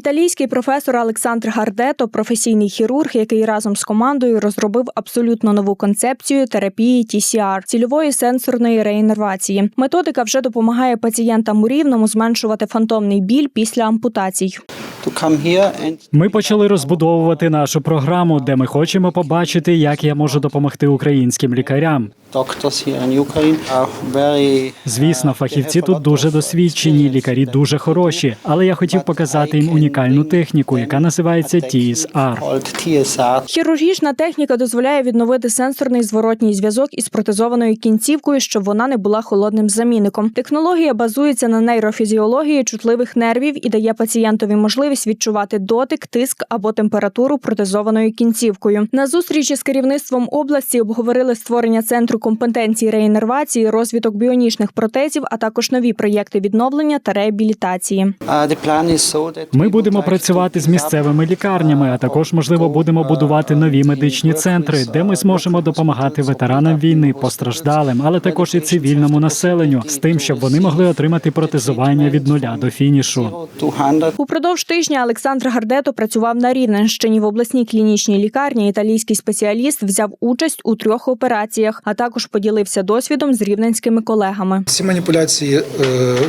Італійський професор Олександр Гардето, професійний хірург, який разом з командою розробив абсолютно нову концепцію терапії TCR – цільової сенсорної реінервації. Методика вже допомагає пацієнтам у рівному зменшувати фантомний біль після ампутацій. Ми почали розбудовувати нашу програму, де ми хочемо побачити, як я можу допомогти українським лікарям. doctors here in Ukraine are very Звісно, фахівці тут дуже досвідчені, лікарі дуже хороші, але я хотів показати їм унікальну техніку, яка називається TSR. Хірургічна техніка дозволяє відновити сенсорний зворотній зв'язок із протезованою кінцівкою, щоб вона не була холодним замінником. Технологія базується на нейрофізіології чутливих нервів і дає пацієнтові можливість відчувати дотик, тиск або температуру протезованою кінцівкою. На зустрічі з керівництвом області обговорили створення центру компетенції реінервації, розвиток біонічних протезів, а також нові проєкти відновлення та реабілітації. Ми будемо працювати з місцевими лікарнями, а також, можливо, будемо будувати нові медичні центри, де ми зможемо допомагати ветеранам війни, постраждалим, але також і цивільному населенню, з тим, щоб вони могли отримати протезування від нуля до фінішу. 200 Упродовж тижня Олександр Гардето працював на Рівненщині в обласній клінічній лікарні. Італійський спеціаліст взяв участь у трьох операціях, а також поділився досвідом з рівненськими колегами. Ці маніпуляції е,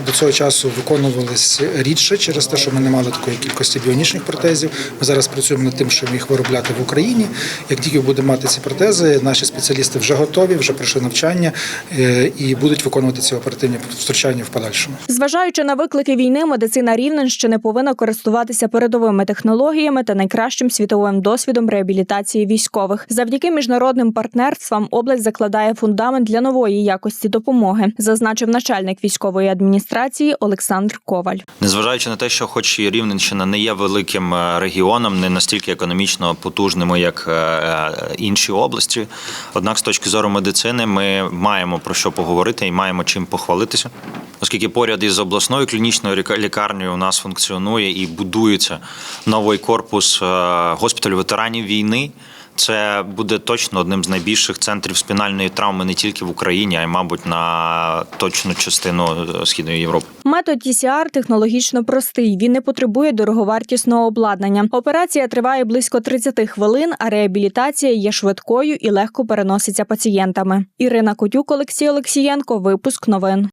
до цього часу виконувалися рідше через те, що ми не мали такої кількості біонічних протезів. Ми зараз працюємо над тим, щоб їх виробляти в Україні. Як тільки будемо мати ці протези, наші спеціалісти вже готові, вже пройшли навчання е, і будуть виконувати ці оперативні втручання в подальшому. Зважаючи на виклики війни, медицина Рівненщини повинна користуватися передовими технологіями та найкращим світовим досвідом реабілітації військових. Завдяки міжнародним партнерствам область закладає фундамент для нової якості допомоги, зазначив начальник військової адміністрації Олександр Коваль. Незважаючи на те, що, хоч і Рівненщина не є великим е, регіоном, не настільки економічно потужними, як е, е, інші області. Однак, з точки зору медицини, ми маємо про що поговорити і маємо чим похвалитися. Оскільки поряд із обласною клінічною лікарнею у нас функціонує і будується новий корпус е, госпіталю ветеранів війни. Це буде точно одним з найбільших центрів спінальної травми не тільки в Україні, а й, мабуть, на точну частину е, східної Європи. Метод TCR технологічно простий. Він не потребує дороговартісного обладнання. Операція триває близько 30 хвилин, а реабілітація є швидкою і легко переноситься пацієнтами. Ірина Котюк, Олексій Олексієнко. Випуск новин.